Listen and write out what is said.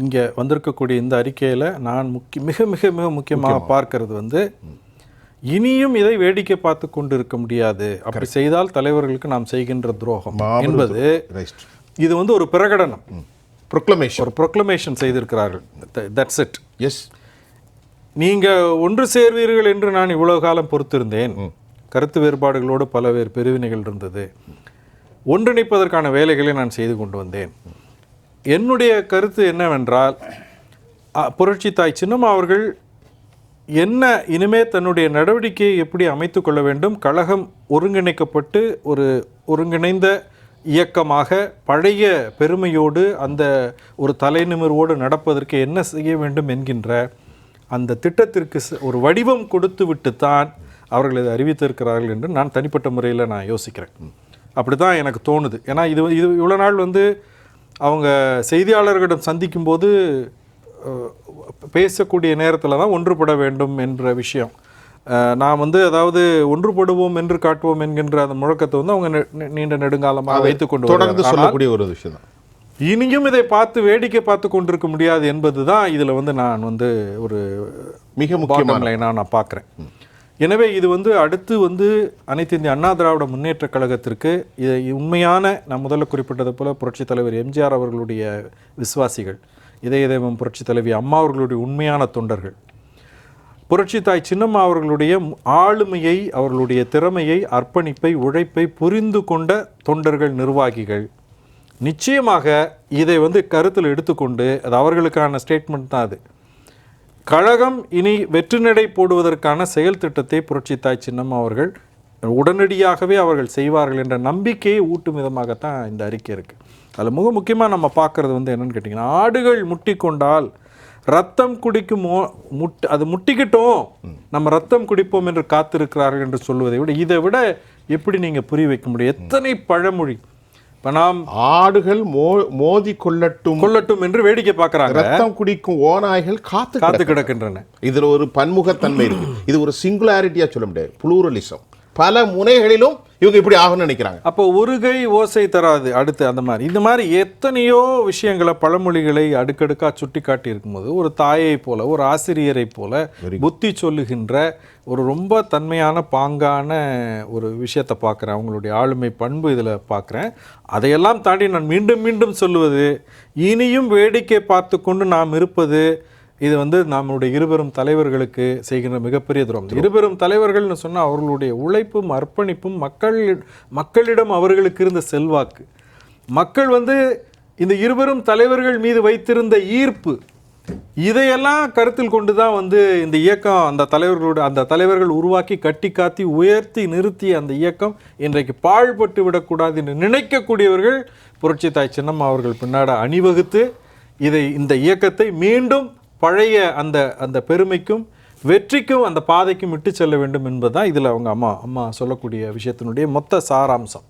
இங்கே வந்திருக்கக்கூடிய இந்த அறிக்கையில் நான் முக்கிய மிக மிக மிக முக்கியமாக பார்க்கிறது வந்து இனியும் இதை வேடிக்கை பார்த்து கொண்டு இருக்க முடியாது. அப்படி செய்தால் தலைவர்களுக்கு நாம் செய்கின்ற துரோகம் என்பது இது வந்து ஒரு பிரகடனம். ப்ரொக்ளமேஷன் ஒரு ப்ரொக்ளமேஷன் செய்திருக்கிறார்கள். தட்ஸ் இட் எஸ் நீங்க ஒன்று சேர்வீர்கள் என்று நான் இவ்வளவு காலம் பொறுத்திருந்தேன். கருத்து வேறுபாடுகளோடு பலவேறு பிரிவினைகள் இருந்தது. ஒன்றிணைப்பதற்கான வேலைகளை நான் செய்து கொண்டு வந்தேன். என்னுடைய கருத்து என்னவென்றால் புரட்சி தாய் சின்னம்மா அவர்கள் என்ன இனிமே தன்னுடைய நடவடிக்கையை எப்படி அமைத்து கொள்ள வேண்டும் கழகம் ஒருங்கிணைக்கப்பட்டு ஒரு ஒருங்கிணைந்த இயக்கமாக பழைய பெருமையோடு அந்த ஒரு தலைநிமிர்வோடு நடப்பதற்கு என்ன செய்ய வேண்டும் என்கின்ற அந்த திட்டத்திற்கு ச- ஒரு வடிவம் கொடுத்து விட்டுத்தான் அவர்கள் இதை அறிவித்திருக்கிறார்கள் என்று நான் தனிப்பட்ட முறையில் நான் யோசிக்கிறேன். அப்படி தான் எனக்கு தோணுது. ஏன்னா இது இது இவ்வளோ நாள் வந்து அவங்க செய்தியாளர்களிடம் சந்திக்கும்போது பேசக்கூடிய நேரத்தில் தான் ஒன்றுபட வேண்டும் என்ற விஷயம். நான் வந்து அதாவது ஒன்றுபடுவோம் என்று காட்டுவோம் என்கின்ற அந்த முழக்கத்தை வந்து அவங்க நீண்ட நெடுங்காலமாக வைத்துக் கொண்டு தொடர்ந்து சொல்லக்கூடிய ஒரு விஷயம் தான். இனியும் இதை பார்த்து வேடிக்கை பார்த்து கொண்டிருக்க முடியாது என்பது தான் இதில் வந்து நான் வந்து ஒரு மிக முக்கியமான நான் பார்க்குறேன். எனவே இது வந்து அடுத்து வந்து அனைத்து இந்திய அண்ணா திராவிட முன்னேற்ற கழகத்திற்கு இது உண்மையான நான் முதல்ல குறிப்பிட்டது போல புரட்சித் தலைவர் எம்ஜிஆர் அவர்களுடைய விசுவாசிகள் இதய தெய்வம் புரட்சித் தலைவி அம்மா அவர்களுடைய உண்மையான தொண்டர்கள். புரட்சி தாய் சின்னம்மா அவர்களுடைய ஆளுமையை அவர்களுடைய திறமையை அர்ப்பணிப்பை உழைப்பை புரிந்து கொண்ட தொண்டர்கள் நிர்வாகிகள். நிச்சயமாக இதை வந்து கருத்தில் எடுத்துக்கொண்டு அது அவர்களுக்கான ஸ்டேட்மெண்ட் தான் அது. கழகம் இனி வெற்றிநடை போடுவதற்கான செயல் திட்டத்தை புரட்சித்தாய் சின்னம் அவர்கள் உடனடியாகவே அவர்கள் செய்வார்கள் என்ற நம்பிக்கையை ஊட்டும் விதமாகத்தான் இந்த அறிக்கை இருக்குது அதில் மிக முக்கியமாக நம்ம பார்க்குறது வந்து என்னென்னு கேட்டிங்கன்னா ஆடுகள் முட்டிக்கொண்டால் ரத்தம் குடிக்கும் முட் அது முட்டிக்கிட்டோம். நம்ம ரத்தம் குடிப்போம் என்று காத்திருக்கிறார்கள் என்று சொல்வதை விட இதை விட எப்படி நீங்கள் புரிய வைக்க முடியும்? எத்தனை பழமொழி இப்போ நாம் ஆடுகள் மோ மோதி கொள்ளட்டும் கொள்ளட்டும் என்று வேடிக்கை பார்க்குறாங்க. ரத்தம் குடிக்கும் ஓநாய்கள் காத்து காத்து கிடக்கின்றன. இதுல ஒரு பன்முகத்தன்மை இருக்கு. இது ஒரு சிங்குலாரிட்டியா சொல்ல முடியாது. புளூரலிசம் பல முனைகளிலும் இவங்க இப்படி ஆகணும்னு நினைக்கிறாங்க. அப்போ ஒரு கை ஓசை தராது அடுத்து அந்த மாதிரி. இந்த மாதிரி எத்தனையோ விஷயங்களை பழமொழிகளை அடுக்கடுக்கா சுட்டி காட்டி இருக்கும்போது ஒரு தாயை போல ஒரு ஆசிரியரை போல புத்தி சொல்லுகின்ற ஒரு ரொம்ப தன்மையான பாங்கான ஒரு விஷயத்தை பார்க்குறேன். அவங்களுடைய ஆளுமை பண்பு இதில் பார்க்குறேன். அதையெல்லாம் தாண்டி நான் மீண்டும் மீண்டும் சொல்லுவது இனியும் வேடிக்கை பார்த்து கொண்டு நாம் இருப்பது இது வந்து நம்மளுடைய இருபெரும் தலைவர்களுக்கு செய்கின்ற மிகப்பெரிய துரோகம். இருபெரும் தலைவர்கள்னு சொன்னால் அவர்களுடைய உழைப்பும் அர்ப்பணிப்பும் மக்கள் மக்களிடம் அவர்களுக்கு இருந்த செல்வாக்கு. மக்கள் வந்து இந்த இருபெரும் தலைவர்கள் மீது வைத்திருந்த ஈர்ப்பு இதையெல்லாம் கருத்தில் கொண்டு தான் வந்து இந்த இயக்கம் அந்த தலைவர்களோட அந்த தலைவர்கள் உருவாக்கி கட்டி காத்தி உயர்த்தி நிறுத்திய அந்த இயக்கம் இன்றைக்கு பாழ்பட்டு விடக்கூடாது என்று நினைக்கக்கூடியவர்கள் புரட்சி தாய் சின்னம்மா அவர்கள் பின்னாட அணிவகுத்து இதை இந்த இயக்கத்தை மீண்டும் பழைய அந்த அந்த பெருமைக்கும் வெற்றிக்கும் அந்த பாதைக்கும் விட்டு செல்ல வேண்டும் என்பதுதான் இதில் அவங்க அம்மா அம்மா சொல்லக்கூடிய விஷயத்தினுடைய மொத்த சாராம்சம்.